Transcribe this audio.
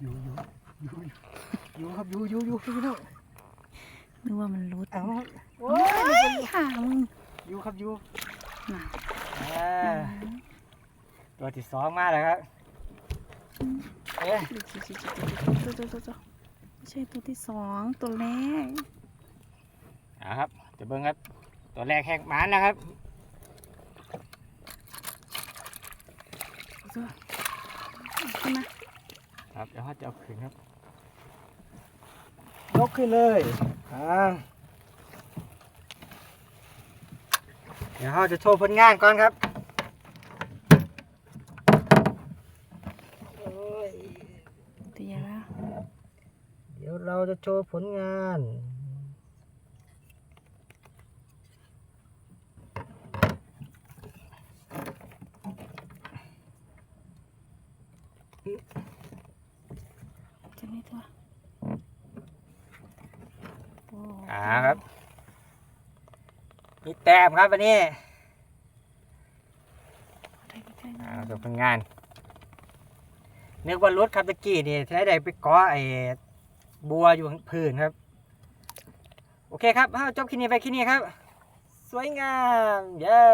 อยู่อยู่อยู่อยู่ครับอยู่อยู่อยู่พี่น้องนึกว่ามันรุดเอาโอ้โอ้ยยค่ะมึงอยู่ครับอยู่น่ะอ่าตัวที่สองมาแล้วครับเอ๊ะตัวตัวตัวตัวไม่ใช่ตัวที่สองตัวแรกเอาครับจะเบิ้งครับ ตัวแรกแหกหมานนะครับตัวขึ้นมา ครับเดี๋ยวเขาจะเอาขึ้นครับยกขึ้นเลยอ่าเดี๋ยวเขาจะโชว์ผลงานก่อนครับโอ้ยตัวใหญ่แล้วเดี๋ยวเราจะโชว์ผลงาน จะไม่ตัวโอ้อ่าครับ มีแต้มครับวันนี้ใกล้ใกล้อ่าจบผลงานนึกว่ารถครับตะกี้นี่ใช้ได้ไปเกาะไอ้บัวอยู่ข้างพื้นครับ โอเคครับเอาจบคลิปนี้ไปคลิปนี้ครับ สวยงาม เย้